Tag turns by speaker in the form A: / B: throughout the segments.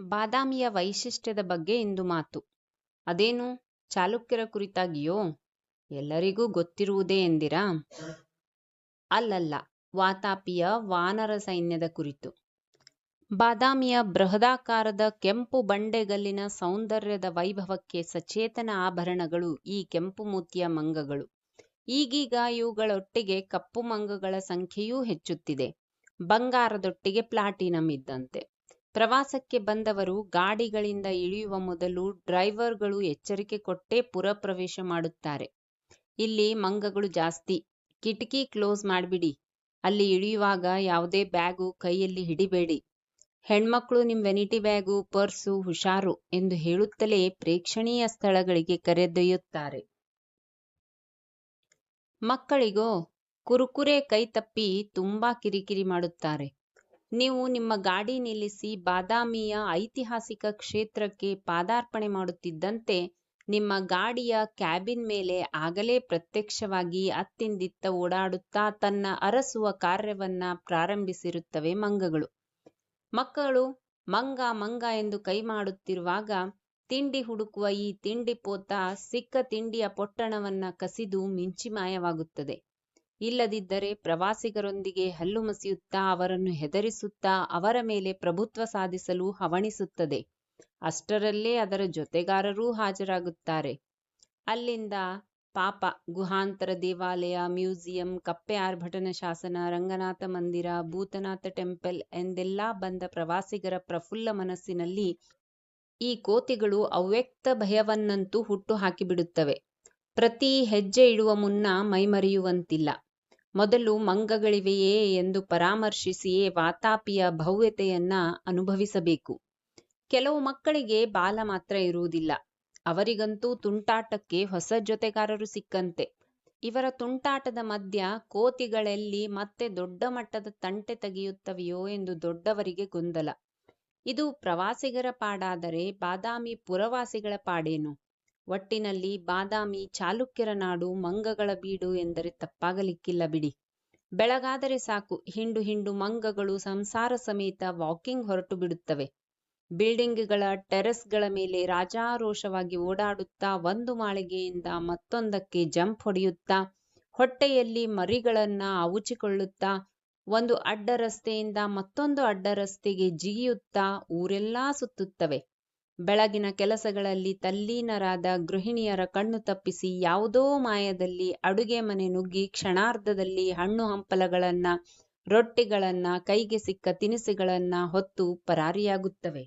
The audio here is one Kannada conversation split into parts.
A: ಬಾದಾಮಿಯ ವೈಶಿಷ್ಟ್ಯದ ಬಗ್ಗೆ ಇಂದು ಮಾತು. ಅದೇನು? ಚಾಲುಕ್ಯರ ಕುರಿತಾಗಿಯೋ? ಎಲ್ಲರಿಗೂ ಗೊತ್ತಿರುವುದೇ ಎಂದಿರಾ? ಅಲ್ಲಲ್ಲ, ವಾತಾಪಿಯ ವಾನರ ಸೈನ್ಯದ ಕುರಿತು. ಬಾದಾಮಿಯ ಬೃಹದಾಕಾರದ ಕೆಂಪು ಬಂಡೆಗಲ್ಲಿನ ಸೌಂದರ್ಯದ ವೈಭವಕ್ಕೆ ಸಚೇತನ ಆಭರಣಗಳು ಈ ಕೆಂಪು ಮೂತಿಯ ಮಂಗಗಳು. ಈಗೀಗ ಇವುಗಳೊಟ್ಟಿಗೆ ಕಪ್ಪು ಮಂಗಗಳ ಸಂಖ್ಯೆಯೂ ಹೆಚ್ಚುತ್ತಿದೆ. ಬಂಗಾರದೊಟ್ಟಿಗೆ ಪ್ಲಾಟಿನಂ ಇದ್ದಂತೆ. ಪ್ರವಾಸಕ್ಕೆ ಬಂದವರು ಗಾಡಿಗಳಿಂದ ಇಳಿಯುವ ಮೊದಲು ಡ್ರೈವರ್ಗಳು ಎಚ್ಚರಿಕೆ ಕೊಟ್ಟೇ ಪುರಪ್ರವೇಶ ಮಾಡುತ್ತಾರೆ. ಇಲ್ಲಿ ಮಂಗಗಳು ಜಾಸ್ತಿ. ಕಿಟಕಿ ಕ್ಲೋಸ್ ಮಾಡಿಬಿಡಿ. ಅಲ್ಲಿ ಇಳಿಯುವಾಗ ಯಾವುದೇ ಬ್ಯಾಗು ಕೈಯಲ್ಲಿ ಹಿಡಿಬೇಡಿ. ಹೆಣ್ಮಕ್ಳು ನಿಮ್ ವೆನಿಟಿ ಬ್ಯಾಗು, ಪರ್ಸು ಹುಷಾರು ಎಂದು ಹೇಳುತ್ತಲೇ ಪ್ರೇಕ್ಷಣೀಯ ಸ್ಥಳಗಳಿಗೆ ಕರೆದೊಯ್ಯುತ್ತಾರೆ. ಮಕ್ಕಳಿಗೋ, ಕುರುಕುರೆ ಕೈತಪ್ಪಿ ತುಂಬಾ ಕಿರಿಕಿರಿ ಮಾಡುತ್ತಾರೆ. ನೀವು ನಿಮ್ಮ ಗಾಡಿ ನಿಲ್ಲಿಸಿ ಬಾದಾಮಿಯ ಐತಿಹಾಸಿಕ ಕ್ಷೇತ್ರಕ್ಕೆ ಪಾದಾರ್ಪಣೆ ಮಾಡುತ್ತಿದ್ದಂತೆ ನಿಮ್ಮ ಗಾಡಿಯ ಕ್ಯಾಬಿನ್ ಮೇಲೆ ಆಗಲೇ ಪ್ರತ್ಯಕ್ಷವಾಗಿ ಅತ್ತಿಂದಿತ್ತ ಓಡಾಡುತ್ತಾ ತನ್ನ ಅರಸುವ ಕಾರ್ಯವನ್ನ ಪ್ರಾರಂಭಿಸಿರುತ್ತವೆ ಮಂಗಗಳು. ಮಕ್ಕಳು ಮಂಗ ಮಂಗ ಎಂದು ಕೈ ಮಾಡುತ್ತಿರುವಾಗ ತಿಂಡಿ ಹುಡುಕುವ ಈ ತಿಂಡಿ ಪೋತ ಸಿಕ್ಕ ತಿಂಡಿಯ ಪೊಟ್ಟಣವನ್ನ ಕಸಿದು ಮಿಂಚಿ ಮಾಯವಾಗುತ್ತದೆ ಇಲ್ಲದಿದ್ದರೆ ಪ್ರವಾಸಿಗರೊಂದಿಗೆ ಹಲ್ಲುಮಸಿಯುತ್ತಾ ಅವರನ್ನು ಹೆದರಿಸುತ್ತಾ ಅವರ ಮೇಲೆ ಪ್ರಭುತ್ವ ಸಾಧಿಸಲು ಹವಣಿಸುತ್ತದೆ. ಅಷ್ಟರಲ್ಲೇ ಅದರ ಜೊತೆಗಾರರೂ ಹಾಜರಾಗುತ್ತಾರೆ. ಅಲ್ಲಿಂದ ಪಾಪ ಗುಹಾಂತರ ದೇವಾಲಯ, ಮ್ಯೂಸಿಯಂ, ಕಪ್ಪೆ ಆರ್ಭಟನ ಶಾಸನ, ರಂಗನಾಥ ಮಂದಿರ, ಭೂತನಾಥ ಟೆಂಪಲ್ ಎಂದೆಲ್ಲಾ ಬಂದ ಪ್ರವಾಸಿಗರ ಪ್ರಫುಲ್ಲ ಮನಸ್ಸಿನಲ್ಲಿ ಈ ಕೋತಿಗಳು ಅವ್ಯಕ್ತ ಭಯವನ್ನಂತೂ ಹುಟ್ಟು ಹಾಕಿಬಿಡುತ್ತವೆ. ಪ್ರತಿ ಹೆಜ್ಜೆ ಇಡುವ ಮುನ್ನ ಮೈಮರೆಯುವಂತಿಲ್ಲ. ಮೊದಲು ಮಂಗಗಳಿವೆಯೇ ಎಂದು ಪರಾಮರ್ಶಿಸಿಯೇ ವಾತಾಪಿಯ ಭವ್ಯತೆಯನ್ನ ಅನುಭವಿಸಬೇಕು. ಕೆಲವು ಮಕ್ಕಳಿಗೆ ಬಾಲ ಮಾತ್ರ ಇರುವುದಿಲ್ಲ. ಅವರಿಗಂತೂ ತುಂಟಾಟಕ್ಕೆ ಹೊಸ ಜೊತೆಗಾರರು ಸಿಕ್ಕಂತೆ. ಇವರ ತುಂಟಾಟದ ಮಧ್ಯ ಕೋತಿಗಳೆಲ್ಲಿ ಮತ್ತೆ ದೊಡ್ಡ ಮಟ್ಟದ ತಂಟೆ ತೆಗೆಯುತ್ತವೆಯೋ ಎಂದು ದೊಡ್ಡವರಿಗೆ ಗೊಂದಲ. ಇದು ಪ್ರವಾಸಿಗರ ಪಾಡಾದರೆ ಬಾದಾಮಿ ಪುರವಾಸಿಗಳ ಪಾಡೇನು? ಒಟ್ಟಿನಲ್ಲಿ ಬಾದಾಮಿ ಚಾಲುಕ್ಯರ ನಾಡು ಮಂಗಗಳ ಬೀಡು ಎಂದರೆ ತಪ್ಪಾಗಲಿಕ್ಕಿಲ್ಲ ಬಿಡಿ. ಬೆಳಗಾದರೆ ಸಾಕು, ಹಿಂಡು ಹಿಂಡು ಮಂಗಗಳು ಸಂಸಾರ ಸಮೇತ ವಾಕಿಂಗ್ ಹೊರಟು ಬಿಡುತ್ತವೆ. ಬಿಲ್ಡಿಂಗ್ಗಳ ಟೆರೆಸ್ಗಳ ಮೇಲೆ ರಾಜಾರೋಷವಾಗಿ ಓಡಾಡುತ್ತಾ ಒಂದು ಮಾಳಿಗೆಯಿಂದ ಮತ್ತೊಂದಕ್ಕೆ ಜಂಪ್ ಹೊಡೆಯುತ್ತಾ, ಹೊಟ್ಟೆಯಲ್ಲಿ ಮರಿಗಳನ್ನ ಅವುಚಿಕೊಳ್ಳುತ್ತಾ ಒಂದು ಅಡ್ಡ ರಸ್ತೆಯಿಂದ ಮತ್ತೊಂದು ಅಡ್ಡ ರಸ್ತೆಗೆ ಜಿಗಿಯುತ್ತಾ ಊರೆಲ್ಲಾ ಸುತ್ತುತ್ತವೆ. ಬೆಳಗಿನ ಕೆಲಸಗಳಲ್ಲಿ ತಲ್ಲೀನರಾದ ಗೃಹಿಣಿಯರ ಕಣ್ಣು ತಪ್ಪಿಸಿ ಯಾವುದೋ ಮಾಯದಲ್ಲಿ ಅಡುಗೆ ಮನೆ ನುಗ್ಗಿ ಕ್ಷಣಾರ್ಧದಲ್ಲಿ ಹಣ್ಣು ಹಂಪಲಗಳನ್ನ, ರೊಟ್ಟಿಗಳನ್ನ, ಕೈಗೆ ಸಿಕ್ಕ ತಿನಿಸುಗಳನ್ನ ಹೊತ್ತು ಪರಾರಿಯಾಗುತ್ತವೆ.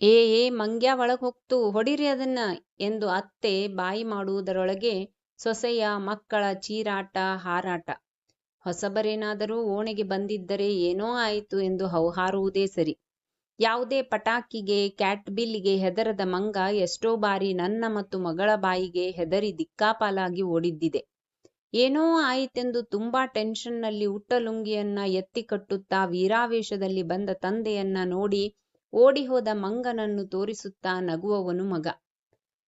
A: ಏ ಏ, ಮಂಗ್ಯ ಒಳಗ್ ಹೋಗ್ತು, ಹೊಡಿರಿ ಅದನ್ನ ಎಂದು ಅತ್ತೆ ಬಾಯಿ ಮಾಡುವುದರೊಳಗೆ ಸೊಸೆಯ ಮಕ್ಕಳ ಚೀರಾಟ, ಹಾರಾಟ. ಹೊಸಬರೇನಾದರೂ ಓಣೆಗೆ ಬಂದಿದ್ದರೆ ಏನೋ ಆಯಿತು ಎಂದು ಹೌಹಾರುವುದೇ ಸರಿ. ಯಾವುದೇ ಪಟಾಕಿಗೆ, ಕ್ಯಾಟ್ಬಿಲ್ಗೆ ಹೆದರದ ಮಂಗ ಎಷ್ಟೋ ಬಾರಿ ನನ್ನ ಮತ್ತು ಮಗಳ ಬಾಯಿಗೆ ಹೆದರಿ ದಿಕ್ಕಾಪಾಲಾಗಿ ಓಡಿದ್ದಿದೆ. ಏನೋ ಆಯಿತೆಂದು ತುಂಬಾ ಟೆನ್ಷನ್ನಲ್ಲಿ ಉಟ್ಟಲುಂಗಿಯನ್ನ ಎತ್ತಿ ಕಟ್ಟುತ್ತಾ ವೀರಾವೇಶದಲ್ಲಿ ಬಂದ ತಂದೆಯನ್ನ ನೋಡಿ ಓಡಿ ಹೋದ ಮಂಗನನ್ನು ತೋರಿಸುತ್ತಾ ನಗುವವನು ಮಗ.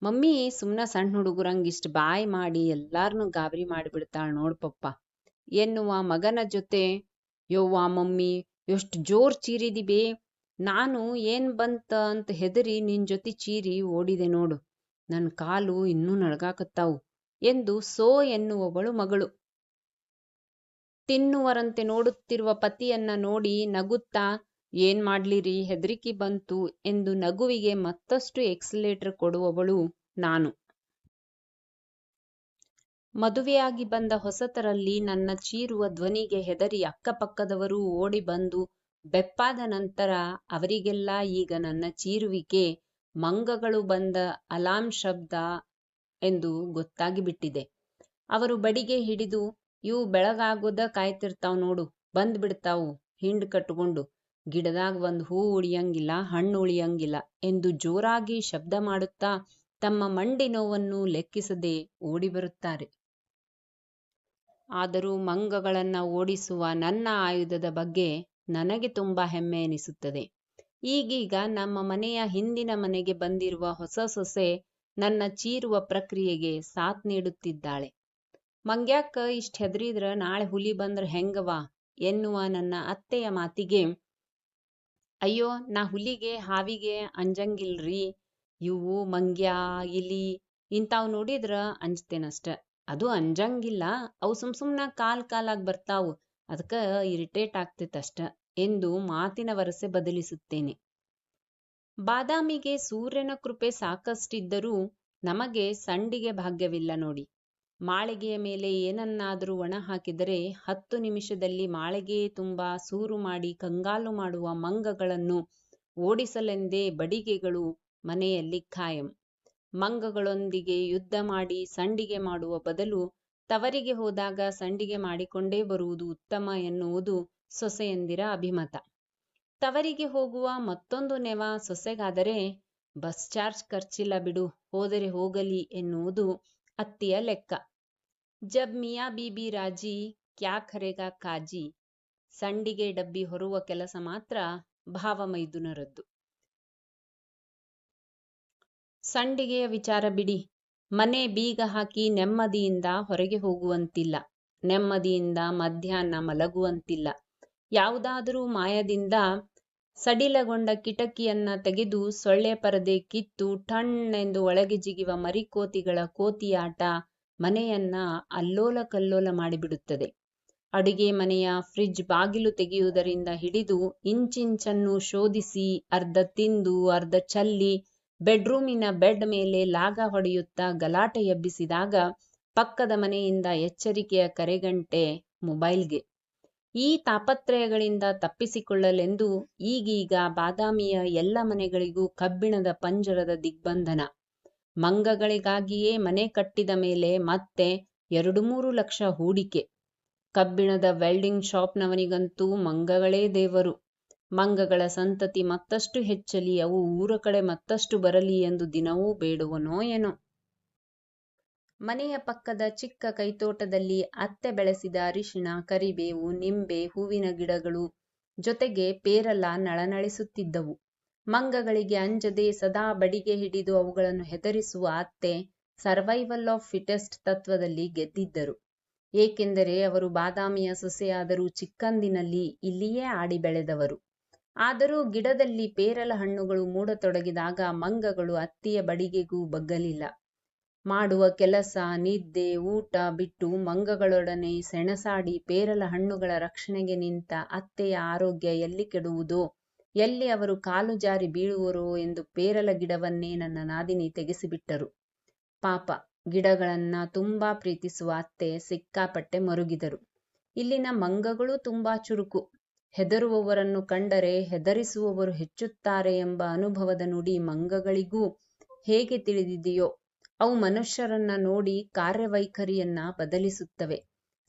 A: ಮಮ್ಮಿ, ಸುಮ್ನ ಸಣ್ಣ ಹುಡುಗರಂಗಿಷ್ಟ್ ಬಾಯ್ ಮಾಡಿ ಎಲ್ಲಾರ್ನೂ ಗಾಬರಿ ಮಾಡಿಬಿಡ್ತಾಳ ನೋಡ್ಪಪ್ಪ ಎನ್ನುವ ಮಗನ ಜೊತೆ, ಯೋವ್ವಾ ಮಮ್ಮಿ, ಎಷ್ಟು ಜೋರ್ ಚೀರಿದಿ ಬೇ ನಾನು ಏನ್ ಬಂತ ಅಂತ ಹೆದರಿ ನಿನ್ ಜೊತೆ ಚೀರಿ ಓಡಿದೆ ನೋಡು. ನನ್ ಕಾಲು ಇನ್ನೂ ನಡ್ಗಾಕತ್ತಾವು ಎಂದು ಸೋ ಎನ್ನುವವಳು ಮಗಳು. ತಿನ್ನುವರಂತೆ ನೋಡುತ್ತಿರುವ ಪತಿಯನ್ನ ನೋಡಿ ನಗುತ್ತಾ, ಏನ್ ಮಾಡ್ಲಿರಿ? ಹೆದರಿಕೆ ಬಂತು ಎಂದು ನಗುವಿಗೆ ಮತ್ತಷ್ಟು ಎಕ್ಸಲೇಟರ್ ಕೊಡುವವಳು ನಾನು. ಮದುವೆಯಾಗಿ ಬಂದ ಹೊಸತರಲ್ಲಿ ನನ್ನ ಚೀರುವ ಧ್ವನಿಗೆ ಹೆದರಿ ಅಕ್ಕಪಕ್ಕದವರೂ ಓಡಿ ಬಂದು ಬೆಪ್ಪಾದ ನಂತರ ಅವರಿಗೆಲ್ಲ ಈಗ ನನ್ನ ಚೀರುವಿಕೆ ಮಂಗಗಳು ಬಂದ ಅಲಾಂ ಶಬ್ದ ಎಂದು ಗೊತ್ತಾಗಿಬಿಟ್ಟಿದೆ ಅವರು ಬಡಿಗೆ ಹಿಡಿದು, ಇವು ಬೆಳಗಾಗೋದ ಕಾಯ್ತಿರ್ತಾವ್ ನೋಡು, ಬಂದ್ ಬಿಡ್ತಾವು, ಹಿಂಡ್ ಕಟ್ಕೊಂಡು. ಗಿಡದಾಗ ಒಂದ್ ಹೂ ಉಳಿಯಂಗಿಲ್ಲ, ಹಣ್ಣು ಉಳಿಯಂಗಿಲ್ಲ ಎಂದು ಜೋರಾಗಿ ಶಬ್ದ ಮಾಡುತ್ತಾ ತಮ್ಮ ಮಂಡಿ ನೋವನ್ನು ಲೆಕ್ಕಿಸದೆ ಓಡಿ ಬರುತ್ತಾರೆ. ಆದರೂ ಮಂಗಗಳನ್ನ ಓಡಿಸುವ ನನ್ನ ಆಯುಧದ ಬಗ್ಗೆ ನನಗೆ ತುಂಬಾ ಹೆಮ್ಮೆ ಎನಿಸುತ್ತದೆ. ಈಗೀಗ ನಮ್ಮ ಮನೆಯ ಹಿಂದಿನ ಮನೆಗೆ ಬಂದಿರುವ ಹೊಸ ಸೊಸೆ ನನ್ನ ಚೀರುವ ಪ್ರಕ್ರಿಯೆಗೆ ಸಾಥ್ ನೀಡುತ್ತಿದ್ದಾಳೆ. ಮಂಗ್ಯಾಕ ಇಷ್ಟ್ ಹೆದ್ರಿದ್ರ ನಾಳೆ ಹುಲಿ ಬಂದ್ರ ಹೆಂಗವಾ ಎನ್ನುವ ನನ್ನ ಅತ್ತೆಯ ಮಾತಿಗೆ, ಅಯ್ಯೋ, ನಾ ಹುಲಿಗೆ ಹಾವಿಗೆ ಅಂಜಂಗಿಲ್ರಿ, ಇವು ಮಂಗ್ಯ, ಇಲಿ ಇಂತಾವ್ ನೋಡಿದ್ರ ಅಂಜ್ತೇನಷ್ಟ. ಅದು ಅಂಜಂಗಿಲ್ಲ, ಅವು ಸುಮ್ ಸುಮ್ನ ಕಾಲ್ ಕಾಲಾಗ್ ಬರ್ತಾವು. ಅದಕ್ಕ ಇರಿಟೇಟ್ ಆಗ್ತಿತ್ತಷ್ಟ ಎಂದು ಮಾತಿನ ವರಸೆ ಬದಲಿಸುತ್ತೇನೆ. ಬಾದಾಮಿಗೆ ಸೂರ್ಯನ ಕೃಪೆ ಸಾಕಷ್ಟಿದ್ದರೂ ನಮಗೆ ಸಂಡಿಗೆ ಭಾಗ್ಯವಿಲ್ಲ ನೋಡಿ. ಮಾಳಿಗೆಯ ಮೇಲೆ ಏನನ್ನಾದರೂ ಒಣ ಹಾಕಿದರೆ ಹತ್ತು ನಿಮಿಷದಲ್ಲಿ ಮಾಳಿಗೆಯೇ ತುಂಬ ಸೂರು ಮಾಡಿ ಕಂಗಾಲು ಮಾಡುವ ಮಂಗಗಳನ್ನು ಓಡಿಸಲೆಂದೇ ಬಡಿಗೆಗಳು ಮನೆಯಲ್ಲಿ ಖಾಯಂ. ಮಂಗಗಳೊಂದಿಗೆ ಯುದ್ಧ ಮಾಡಿ ಸಂಡಿಗೆ ಮಾಡುವ ಬದಲು ತವರಿಗೆ ಹೋದಾಗ ಸಂಡಿಗೆ ಮಾಡಿಕೊಂಡೇ ಬರುವುದು ಉತ್ತಮ ಎನ್ನುವುದು ಸೊಸೆಯಂದಿರ ಅಭಿಮತ. ತವರಿಗೆ ಹೋಗುವ ಮತ್ತೊಂದು ನೆವ ಸೊಸೆಗಾದರೆ, ಬಸ್ ಚಾರ್ಜ್ ಖರ್ಚಿಲ್ಲ ಬಿಡು, ಹೋದರೆ ಹೋಗಲಿ ಎನ್ನುವುದು ಅತ್ತಿಯ ಲೆಕ್ಕ. ಜಬ್ ಮಿಯಾ ಬೀಬಿ ರಾಜಿ ಕ್ಯಾ ಖರೆಗಾ ಕಾಜಿ. ಸಂಡಿಗೆ ಡಬ್ಬಿ ಹೊರುವ ಕೆಲಸ ಮಾತ್ರ ಭಾವಮೈದುನರದ್ದು. ಸಂಡಿಗೆಯ ವಿಚಾರ ಬಿಡಿ ಮನೆ ಬೀಗ ಹಾಕಿ ನೆಮ್ಮದಿಯಿಂದ ಹೊರಗೆ ಹೋಗುವಂತಿಲ್ಲ. ನೆಮ್ಮದಿಯಿಂದ ಮಧ್ಯಾಹ್ನ ಮಲಗುವಂತಿಲ್ಲ. ಯಾವುದಾದರೂ ಮಾಯದಿಂದ ಸಡಿಲಗೊಂಡ ಕಿಟಕಿಯನ್ನ ತೆಗೆದು ಸೊಳ್ಳೆ ಪರದೆ ಕಿತ್ತು ಠಣ್ಣೆಂದು ಒಳಗೆ ಜಿಗಿವ ಮರಿಕೋತಿಗಳ ಕೋತಿಯಾಟ ಮನೆಯನ್ನ ಅಲ್ಲೋಲ ಕಲ್ಲೋಲ ಮಾಡಿಬಿಡುತ್ತದೆ. ಅಡುಗೆ ಮನೆಯ ಫ್ರಿಡ್ಜ್ ಬಾಗಿಲು ತೆಗೆಯುವುದರಿಂದ ಹಿಡಿದು ಇಂಚಿಂಚನ್ನು ಶೋಧಿಸಿ ಅರ್ಧ ತಿಂದು ಅರ್ಧ ಚಲ್ಲಿ ಬೆಡ್ರೂಮಿನ ಬೆಡ್ ಮೇಲೆ ಲಾಗ ಹೊಡೆಯುತ್ತಾ ಗಲಾಟೆ ಎಬ್ಬಿಸಿದಾಗ ಪಕ್ಕದ ಮನೆಯಿಂದ ಎಚ್ಚರಿಕೆಯ ಕರೆಗಂಟೆ ಮೊಬೈಲ್ಗೆ. ಈ ತಾಪತ್ರಯಗಳಿಂದ ತಪ್ಪಿಸಿಕೊಳ್ಳಲೆಂದು ಈಗೀಗ ಬಾದಾಮಿಯ ಎಲ್ಲ ಮನೆಗಳಿಗೂ ಕಬ್ಬಿಣದ ಪಂಜರದ ದಿಗ್ಬಂಧನ. ಮಂಗಗಳಿಗಾಗಿಯೇ ಮನೆ ಕಟ್ಟಿದ ಮೇಲೆ ಮತ್ತೆ ಎರಡು ಮೂರು ಲಕ್ಷ ಹೂಡಿಕೆ. ಕಬ್ಬಿಣದ ವೆಲ್ಡಿಂಗ್ ಶಾಪ್ನವನಿಗಂತೂ ಮಂಗಗಳೇ ದೇವರು. ಮಂಗಗಳ ಸಂತತಿ ಮತ್ತಷ್ಟು ಹೆಚ್ಚಲಿ, ಅವು ಊರ ಕಡೆ ಮತ್ತಷ್ಟು ಬರಲಿ ಎಂದು ದಿನವೂ ಬೇಡುವನೋ ಏನೋ. ಮನೆಯ ಪಕ್ಕದ ಚಿಕ್ಕ ಕೈತೋಟದಲ್ಲಿ ಅತ್ತೆ ಬೆಳೆಸಿದ ಅರಿಶಿಣ, ಕರಿಬೇವು, ನಿಂಬೆ, ಹೂವಿನ ಗಿಡಗಳು ಜೊತೆಗೆ ಪೇರಲ ನಳನಳಿಸುತ್ತಿದ್ದವು. ಮಂಗಗಳಿಗೆ ಅಂಜದೆ ಸದಾ ಬಡಿಗೆ ಹಿಡಿದು ಅವುಗಳನ್ನು ಹೆದರಿಸುವ ಅತ್ತೆ ಸರ್ವೈವಲ್ ಆಫ್ ಫಿಟೆಸ್ಟ್ ತತ್ವದಲ್ಲಿ ಗೆದ್ದಿದ್ದರು. ಏಕೆಂದರೆ ಅವರು ಬಾದಾಮಿಯ ಸೊಸೆಯಾದರೂ ಚಿಕ್ಕಂದಿನಲ್ಲಿ ಇಲ್ಲಿಯೇ ಆಡಿ ಬೆಳೆದವರು. ಆದರೂ ಗಿಡದಲ್ಲಿ ಪೇರಲ ಹಣ್ಣುಗಳು ಮೂಡತೊಡಗಿದಾಗ ಮಂಗಗಳು ಅತ್ತಿಯ ಬಡಿಗೆಗೂ ಬಗ್ಗಲಿಲ್ಲ. ಮಾಡುವ ಕೆಲಸ, ನಿದ್ದೆ, ಊಟ ಬಿಟ್ಟು ಮಂಗಗಳೊಡನೆ ಸೆಣಸಾಡಿ ಪೇರಲ ಹಣ್ಣುಗಳ ರಕ್ಷಣೆಗೆ ನಿಂತ ಅತ್ತೆಯ ಆರೋಗ್ಯ ಎಲ್ಲಿ ಕೆಡುವುದೋ, ಎಲ್ಲಿ ಅವರು ಕಾಲು ಜಾರಿ ಬೀಳುವರೋ ಎಂದು ಪೇರಲ ಗಿಡವನ್ನೇ ನನ್ನ ನಾದಿನಿ ತೆಗೆಸಿಬಿಟ್ಟರು. ಪಾಪ, ಗಿಡಗಳನ್ನ ತುಂಬಾ ಪ್ರೀತಿಸುವ ಅತ್ತೆ ಸಿಕ್ಕಾಪಟ್ಟೆ ಮರುಗಿದರು. ಇಲ್ಲಿನ ಮಂಗಗಳು ತುಂಬಾ ಚುರುಕು. ಹೆದರುವವರನ್ನು ಕಂಡರೆ ಹೆದರಿಸುವವರು ಹೆಚ್ಚುತ್ತಾರೆ ಎಂಬ ಅನುಭವದ ನುಡಿ ಮಂಗಗಳಿಗೂ ಹೇಗೆ ತಿಳಿದಿದೆಯೋ, ಅವು ಮನುಷ್ಯರನ್ನ ನೋಡಿ ಕಾರ್ಯವೈಖರಿಯನ್ನ ಬದಲಿಸುತ್ತವೆ.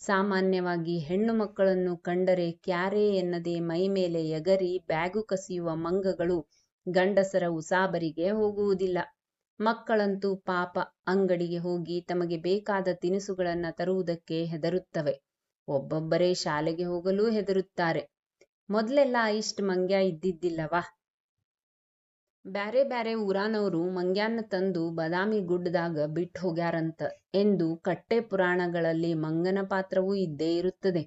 A: ಸಾಮಾನ್ಯವಾಗಿ ಹೆಣ್ಣು ಮಕ್ಕಳನ್ನು ಕಂಡರೆ ಕ್ಯಾರೆ ಎನ್ನದೆ ಮೈಮೇಲೆ ಎಗರಿ ಬ್ಯಾಗು ಕಸಿಯುವ ಮಂಗಗಳು ಗಂಡಸರ ಉಸಾಬರಿಗೆ ಹೋಗುವುದಿಲ್ಲ. ಮಕ್ಕಳಂತೂ ಪಾಪ ಅಂಗಡಿಗೆ ಹೋಗಿ ತಮಗೆ ಬೇಕಾದ ತಿನಿಸುಗಳನ್ನ ತರುವುದಕ್ಕೆ ಹೆದರುತ್ತವೆ. ಒಬ್ಬೊಬ್ಬರೇ ಶಾಲೆಗೆ ಹೋಗಲೂ ಹೆದರುತ್ತಾರೆ. ಮೊದ್ಲೆಲ್ಲ ಇಷ್ಟ್ ಮಂಗ್ಯ ಇದ್ದಿದ್ದಿಲ್ಲವಾ ಬ್ಯಾರೆ ಬ್ಯಾರೆ ಊರಾನವರು ಮಂಗ್ಯಾನ ತಂದು ಬದಾಮಿ ಗುಡ್ಡದಾಗ ಬಿಟ್ಟು ಹೋಗ್ಯಾರಂತ ಎಂದು ಕಟ್ಟೆ ಪುರಾಣಗಳಲ್ಲಿ ಮಂಗನ ಪಾತ್ರವೂ ಇದ್ದೇ ಇರುತ್ತದೆ.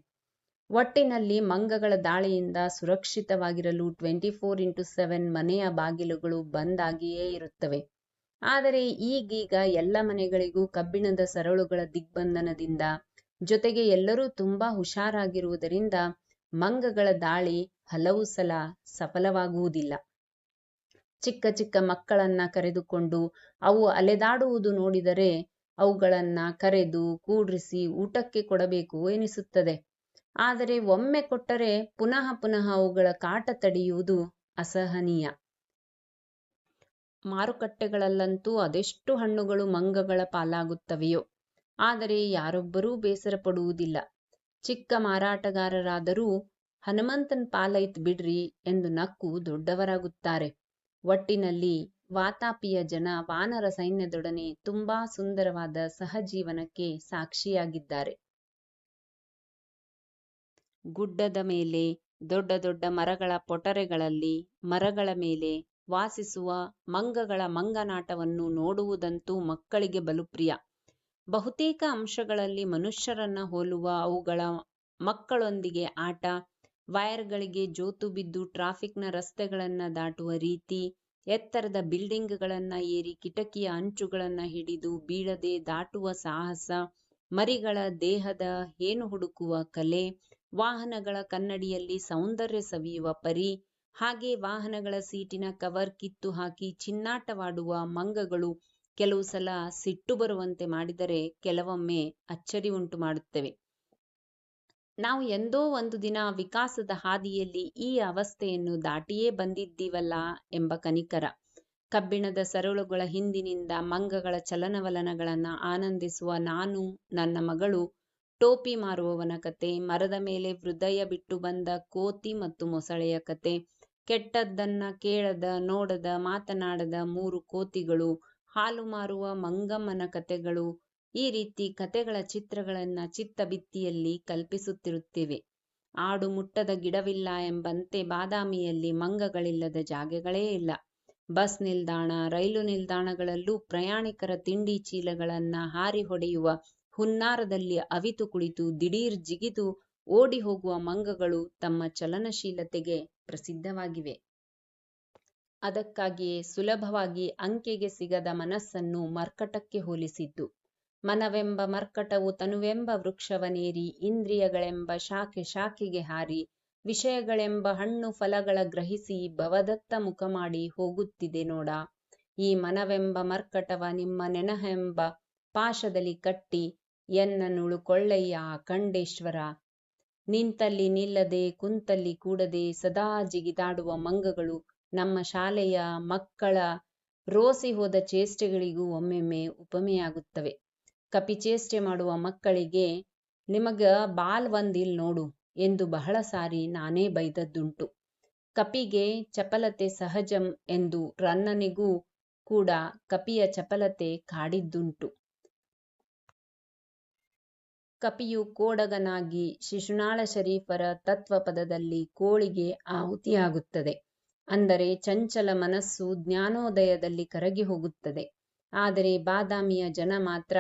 A: ಒಟ್ಟಿನಲ್ಲಿ ಮಂಗಗಳ ದಾಳಿಯಿಂದ ಸುರಕ್ಷಿತವಾಗಿರಲು ಟ್ವೆಂಟಿ ಫೋರ್ ಇಂಟು ಸೆವೆನ್ ಮನೆಯ ಬಾಗಿಲುಗಳು ಬಂದಾಗಿಯೇ ಇರುತ್ತವೆ. ಆದರೆ ಈಗೀಗ ಎಲ್ಲ ಮನೆಗಳಿಗೂ ಕಬ್ಬಿಣದ ಸರಳುಗಳ ದಿಗ್ಬಂಧನದಿಂದ ಜೊತೆಗೆ ಎಲ್ಲರೂ ತುಂಬಾ ಹುಷಾರಾಗಿರುವುದರಿಂದ ಮಂಗಗಳ ದಾಳಿ ಹಲವು ಸಲ ಸಫಲವಾಗುವುದಿಲ್ಲ. ಚಿಕ್ಕ ಚಿಕ್ಕ ಮಕ್ಕಳನ್ನ ಕರೆದುಕೊಂಡು ಅವು ಅಲೆದಾಡುವುದು ನೋಡಿದರೆ ಅವುಗಳನ್ನ ಕರೆದು ಕೂಡ್ರಿಸಿ ಊಟಕ್ಕೆ ಕೊಡಬೇಕು ಎನಿಸುತ್ತದೆ. ಆದರೆ ಒಮ್ಮೆ ಕೊಟ್ಟರೆ ಪುನಃ ಪುನಃ ಅವುಗಳ ಕಾಟ ತಡೆಯುವುದು ಅಸಹನೀಯ. ಮಾರುಕಟ್ಟೆಗಳಲ್ಲಂತೂ ಅದೆಷ್ಟು ಹಣ್ಣುಗಳು ಮಂಗಗಳ ಪಾಲಾಗುತ್ತವೆಯೋ. ಆದರೆ ಯಾರೊಬ್ಬರೂ ಬೇಸರ ಪಡುವುದಿಲ್ಲ ಚಿಕ್ಕ ಮಾರಾಟಗಾರರಾದರೂ ಹನುಮಂತನ್ ಪಾಲೈತ್ ಬಿಡ್ರಿ ಎಂದು ನಕ್ಕು ದೊಡ್ಡವರಾಗುತ್ತಾರೆ. ಒಟ್ಟಿನಲ್ಲಿ ವಾತಾಪಿಯ ಜನ ವಾನರ ಸೈನ್ಯದೊಡನೆ ತುಂಬಾ ಸುಂದರವಾದ ಸಹಜೀವನಕ್ಕೆ ಸಾಕ್ಷಿಯಾಗಿದ್ದಾರೆ. ಗುಡ್ಡದ ಮೇಲೆ ದೊಡ್ಡ ದೊಡ್ಡ ಮರಗಳ ಪೊಟರೆಗಳಲ್ಲಿ ಮರಗಳ ಮೇಲೆ ವಾಸಿಸುವ ಮಂಗಗಳ ಮಂಗನಾಟವನ್ನು ನೋಡುವುದಂತೂ ಮಕ್ಕಳಿಗೆ ಬಲು ಪ್ರಿಯ. ಬಹುತೇಕ ಅಂಶಗಳಲ್ಲಿ ಮನುಷ್ಯರನ್ನ ಹೋಲುವ ಅವುಗಳ ಮಕ್ಕಳೊಂದಿಗೆ ಆಟ, ವೈರ್ಗಳಿಗೆ ಜೋತು ಬಿದ್ದು ಟ್ರಾಫಿಕ್ನ ರಸ್ತೆಗಳನ್ನ ದಾಟುವ ರೀತಿ, ಎತ್ತರದ ಬಿಲ್ಡಿಂಗ್ಗಳನ್ನ ಏರಿ ಕಿಟಕಿಯ ಅಂಚುಗಳನ್ನ ಹಿಡಿದು ಬೀಳದೆ ದಾಟುವ ಸಾಹಸ, ಮರಿಗಳ ದೇಹದ ಹೇನು ಹುಡುಕುವ ಕಲೆ, ವಾಹನಗಳ ಕನ್ನಡಿಯಲ್ಲಿ ಸೌಂದರ್ಯ ಸವಿಯುವ ಪರಿ, ಹಾಗೆ ವಾಹನಗಳ ಸೀಟಿನ ಕವರ್ ಕಿತ್ತು ಹಾಕಿ ಚಿನ್ನಾಟವಾಡುವ ಮಂಗಗಳು ಕೆಲವು ಸಲ ಸಿಟ್ಟು ಬರುವಂತೆ ಮಾಡಿದರೆ ಕೆಲವೊಮ್ಮೆ ಅಚ್ಚರಿ ಉಂಟು ಮಾಡುತ್ತವೆ. ನಾವು ಎಂದೋ ಒಂದು ದಿನ ವಿಕಾಸದ ಹಾದಿಯಲ್ಲಿ ಈ ಅವಸ್ಥೆಯನ್ನು ದಾಟಿಯೇ ಬಂದಿದ್ದೀವಲ್ಲ ಎಂಬ ಕನಿಕರ. ಕಬ್ಬಿಣದ ಸರಳುಗಳ ಹಿಂದಿನಿಂದ ಮಂಗಗಳ ಚಲನವಲನಗಳನ್ನು ಆನಂದಿಸುವ ನಾನು, ನನ್ನ ಮಗಳು, ಟೋಪಿ ಮಾರುವವನ ಕತೆ, ಮರದ ಮೇಲೆ ಹೃದಯ ಬಿಟ್ಟು ಬಂದ ಕೋತಿ ಮತ್ತು ಮೊಸಳೆಯ ಕತೆ, ಕೆಟ್ಟದ್ದನ್ನ ಕೇಳದ, ನೋಡದ, ಮಾತನಾಡದ ಮೂರು ಕೋತಿಗಳು ಹಾಲು ಮಾರುವ ಮಂಗಮ್ಮನ ಕತೆಗಳು ಈ ರೀತಿ ಕತೆಗಳ ಚಿತ್ರಗಳನ್ನ ಚಿತ್ತ ಬಿತ್ತಿಯಲ್ಲಿ ಕಲ್ಪಿಸುತ್ತಿರುತ್ತೇವೆ. ಆಡು ಮುಟ್ಟದ ಗಿಡವಿಲ್ಲ ಎಂಬಂತೆ ಬಾದಾಮಿಯಲ್ಲಿ ಮಂಗಗಳಿಲ್ಲದ ಜಾಗಗಳೇ ಇಲ್ಲ. ಬಸ್ ನಿಲ್ದಾಣ, ರೈಲು ನಿಲ್ದಾಣಗಳಲ್ಲೂ ಪ್ರಯಾಣಿಕರ ತಿಂಡಿ ಚೀಲಗಳನ್ನ ಹಾರಿ ಹೊಡೆಯುವ ಹುನ್ನಾರದಲ್ಲಿ ಅವಿತು ಕುಳಿತು ದಿಢೀರ್ ಜಿಗಿದು ಓಡಿ ಹೋಗುವ ಮಂಗಗಳು ತಮ್ಮ ಚಲನಶೀಲತೆಗೆ ಪ್ರಸಿದ್ಧವಾಗಿವೆ. ಅದಕ್ಕಾಗಿಯೇ ಸುಲಭವಾಗಿ ಅಂಕೆಗೆ ಸಿಗದ ಮನಸ್ಸನ್ನು ಮರ್ಕಟಕ್ಕೆ ಹೋಲಿಸಿದ್ದು. ಮನವೆಂಬ ಮರ್ಕಟವು ತನುವೆಂಬ ವೃಕ್ಷವನೇರಿ, ಇಂದ್ರಿಯಗಳೆಂಬ ಶಾಖೆ ಶಾಖೆಗೆ ಹಾರಿ, ವಿಷಯಗಳೆಂಬ ಹಣ್ಣು ಫಲಗಳ ಗ್ರಹಿಸಿ ಭವದತ್ತ ಮುಖ ಮಾಡಿ ಹೋಗುತ್ತಿದೆ ನೋಡ. ಈ ಮನವೆಂಬ ಮರ್ಕಟವ ನಿಮ್ಮ ನೆನಹೆಂಬ ಪಾಶದಲ್ಲಿ ಕಟ್ಟಿ ಎನ್ನನುಳುಕೊಳ್ಳಯ್ಯ ಖಂಡೇಶ್ವರ ನಿಂತಲ್ಲಿ ನಿಲ್ಲದೆ ಕುಂತಲ್ಲಿ ಕೂಡದೆ ಸದಾ ಜಿಗಿದಾಡುವ ಮಂಗಗಳು ನಮ್ಮ ಶಾಲೆಯ ಮಕ್ಕಳ ರೋಸಿ ಹೋದ ಚೇಷ್ಟೆಗಳಿಗೂ ಒಮ್ಮೆಮ್ಮೆ ಉಪಮೆಯಾಗುತ್ತವೆ. ಕಪಿಚೇಷ್ಟೆ ಮಾಡುವ ಮಕ್ಕಳಿಗೆ, ನಿಮಗ ಬಾಲ್ ಒಂದಿಲ್ ನೋಡು ಎಂದು ಬಹಳ ಸಾರಿ ನಾನೇ ಬೈದದ್ದುಂಟು. ಕಪಿಗೆ ಚಪಲತೆ ಸಹಜಂ ಎಂದು ರನ್ನನಿಗೂ ಕೂಡ ಕಪಿಯ ಚಪಲತೆ ಕಾಡಿದ್ದುಂಟು. ಕಪಿಯು ಕೋಡಗನಾಗಿ ಶಿಶುನಾಳ ಶರೀಫರ ತತ್ವಪದದಲ್ಲಿ ಕೋಳಿಗೆ ಆಹುತಿಯಾಗುತ್ತದೆ. ಅಂದರೆ ಚಂಚಲ ಮನಸ್ಸು ಜ್ಞಾನೋದಯದಲ್ಲಿ ಕರಗಿ ಹೋಗುತ್ತದೆ. ಆದರೆ ಬಾದಾಮಿಯ ಜನ ಮಾತ್ರ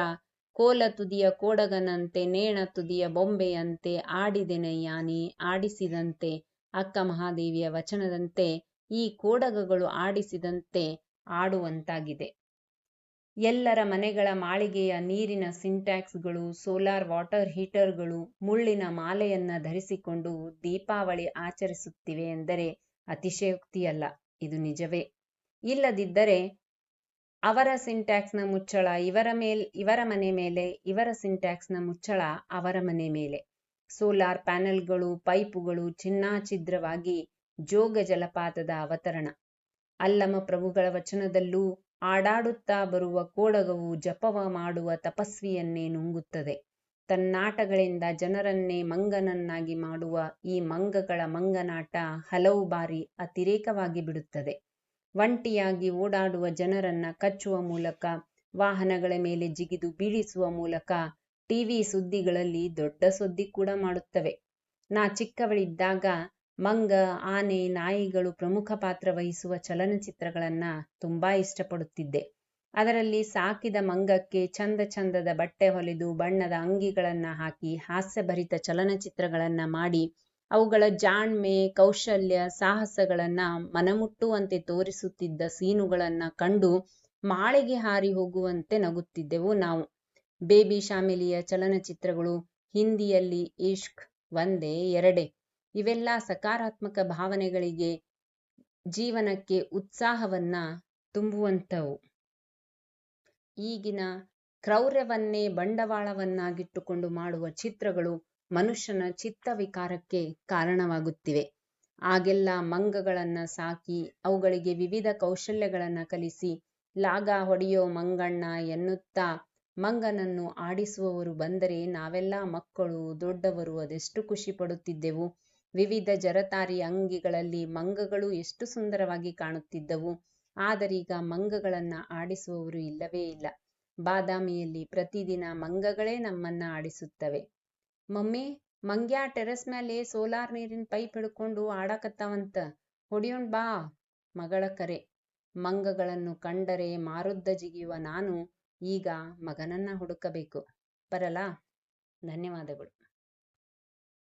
A: ಕೋಲ ತುದಿಯ ಕೋಡಗನಂತೆ, ನೇಣ ತುದಿಯ ಬೊಂಬೆಯಂತೆ ಆಡಿದೆನಯ್ಯ ನೀ ಆಡಿಸಿದಂತೆ ಅಕ್ಕ ಮಹಾದೇವಿಯ ವಚನದಂತೆ ಈ ಕೋಡಗಗಳು ಆಡಿಸಿದಂತೆ ಆಡುವಂತಾಗಿದೆ. ಎಲ್ಲರ ಮನೆಗಳ ಮಾಳಿಗೆಯ ನೀರಿನ ಸಿಂಟ್ಯಾಕ್ಸ್ಗಳು, ಸೋಲಾರ್ ವಾಟರ್ ಹೀಟರ್ಗಳು, ಮುಳ್ಳಿನ ಮಾಲೆಯನ್ನ ಧರಿಸಿಕೊಂಡು ದೀಪಾವಳಿ ಆಚರಿಸುತ್ತಿವೆ ಎಂದರೆ ಅತಿಶಯೋಕ್ತಿಯಲ್ಲ ಇದು ನಿಜವೇ. ಇಲ್ಲದಿದ್ದರೆ ಅವರ ಸಿಂಟ್ಯಾಕ್ಸ್ನ ಮುಚ್ಚಳ, ಇವರ ಮೇಲ್, ಇವರ ಮನೆ ಮೇಲೆ, ಇವರ ಸಿಂಟ್ಯಾಕ್ಸ್ನ ಮುಚ್ಚಳ ಅವರ ಮನೆ ಮೇಲೆ. ಸೋಲಾರ್ ಪ್ಯಾನೆಲ್ಗಳು, ಪೈಪುಗಳು ಚಿನ್ನಾಚಿದ್ರವಾಗಿ ಜೋಗ ಜಲಪಾತದ ಅವತರಣ. ಅಲ್ಲಮ ಪ್ರಭುಗಳ ವಚನದಲ್ಲೂ ಆಡಾಡುತ್ತಾ ಬರುವ ಕೋಡಗವು ಜಪವ ಮಾಡುವ ತಪಸ್ವಿಯನ್ನೇ ನುಂಗುತ್ತದೆ. ತನ್ನಾಟಗಳಿಂದ ಜನರನ್ನೇ ಮಂಗನನ್ನಾಗಿ ಮಾಡುವ ಈ ಮಂಗಗಳ ಮಂಗನಾಟ ಹಲವು ಬಾರಿ ಅತಿರೇಕವಾಗಿ ಬಿಡುತ್ತದೆ. ಒಂಟಿಯಾಗಿ ಓಡಾಡುವ ಜನರನ್ನ ಕಚ್ಚುವ ಮೂಲಕ, ವಾಹನಗಳ ಮೇಲೆ ಜಿಗಿದು ಬೀಳಿಸುವ ಮೂಲಕ ಟಿವಿ ಸುದ್ದಿಗಳಲ್ಲಿ ದೊಡ್ಡ ಸುದ್ದಿ ಕೂಡ ಮಾಡುತ್ತವೆ. ನಾ ಚಿಕ್ಕವಳಿದ್ದಾಗ ಮಂಗ, ಆನೆ, ನಾಯಿಗಳು ಪ್ರಮುಖ ಪಾತ್ರ ವಹಿಸುವ ಚಲನಚಿತ್ರಗಳನ್ನ ತುಂಬಾ ಇಷ್ಟಪಡುತ್ತಿದ್ದೆ. ಅದರಲ್ಲಿ ಸಾಕಿದ ಮಂಗಕ್ಕೆ ಚಂದ ಚಂದದ ಬಟ್ಟೆ ಹೊಲಿದು ಬಣ್ಣದ ಅಂಗಿಗಳನ್ನ ಹಾಕಿ ಹಾಸ್ಯಭರಿತ ಚಲನಚಿತ್ರಗಳನ್ನ ಮಾಡಿ ಅವುಗಳ ಜಾಣ್ಮೆ, ಕೌಶಲ್ಯ, ಸಾಹಸಗಳನ್ನ ಮನಮುಟ್ಟುವಂತೆ ತೋರಿಸುತ್ತಿದ್ದ ಸೀನುಗಳನ್ನ ಕಂಡು ಮಾಳೆಗೆ ಹಾರಿ ಹೋಗುವಂತೆ ನಗುತ್ತಿದ್ದೆವು ನಾವು. ಬೇಬಿ ಶಾಮಿಲಿಯ ಚಲನಚಿತ್ರಗಳು ಹಿಂದಿಯಲ್ಲಿ ಇಷ್ಕ್, ಒಂದೇ, ಎರಡೇ. ಇವೆಲ್ಲ ಸಕಾರಾತ್ಮಕ ಭಾವನೆಗಳಿಗೆ ಜೀವನಕ್ಕೆ ಉತ್ಸಾಹವನ್ನ ತುಂಬುವಂಥವು. ಈಗಿನ ಕ್ರೌರ್ಯವನ್ನೇ ಬಂಡವಾಳವನ್ನಾಗಿಟ್ಟುಕೊಂಡು ಮಾಡುವ ಚಿತ್ರಗಳು ಮನುಷ್ಯನ ಚಿತ್ತ ವಿಕಾರಕ್ಕೆ ಕಾರಣವಾಗುತ್ತಿವೆ. ಆಗೆಲ್ಲ ಮಂಗಗಳನ್ನ ಸಾಕಿ, ಅವುಗಳಿಗೆ ವಿವಿಧ ಕೌಶಲ್ಯಗಳನ್ನ ಕಲಿಸಿ, ಲಾಗ ಹೊಡೆಯೋ ಮಂಗಣ್ಣ ಎನ್ನುತ್ತಾ ಮಂಗನನ್ನು ಆಡಿಸುವವರು ಬಂದರೆ ನಾವೆಲ್ಲ ಮಕ್ಕಳು, ದೊಡ್ಡವರು ಅದೆಷ್ಟು ಖುಷಿ ಪಡುತ್ತಿದ್ದೆವು. ವಿವಿಧ ಜರತಾರಿ ಅಂಗಿಗಳಲ್ಲಿ ಮಂಗಗಳು ಎಷ್ಟು ಸುಂದರವಾಗಿ ಕಾಣುತ್ತಿದ್ದವು. ಆದರೀಗ ಮಂಗಗಳನ್ನ ಆಡಿಸುವವರು ಇಲ್ಲವೇ ಇಲ್ಲ. ಬಾದಾಮಿಯಲ್ಲಿ ಪ್ರತಿದಿನ ಮಂಗಗಳೇ ನಮ್ಮನ್ನ ಆಡಿಸುತ್ತವೆ. ಮಮ್ಮಿ, ಮಂಗ್ಯಾ ಟೆರೆಸ್ ಮೇಲೆ ಸೋಲಾರ್ ನೀರಿನ ಪೈಪ್ ಹಿಡ್ಕೊಂಡು ಆಡಕತ್ತಾವಂತ, ಹೊಡಿಯೋಣ್ ಬಾ, ಮಗಳ ಕರೆ. ಮಂಗಗಳನ್ನು ಕಂಡರೆ ಮಾರುದ್ದ ಜಿಗಿಯುವ ನಾನು, ಈಗ ಮಗನನ್ನ ಹುಡುಕಬೇಕು. ಬರಲಾ? ಧನ್ಯವಾದಗಳು.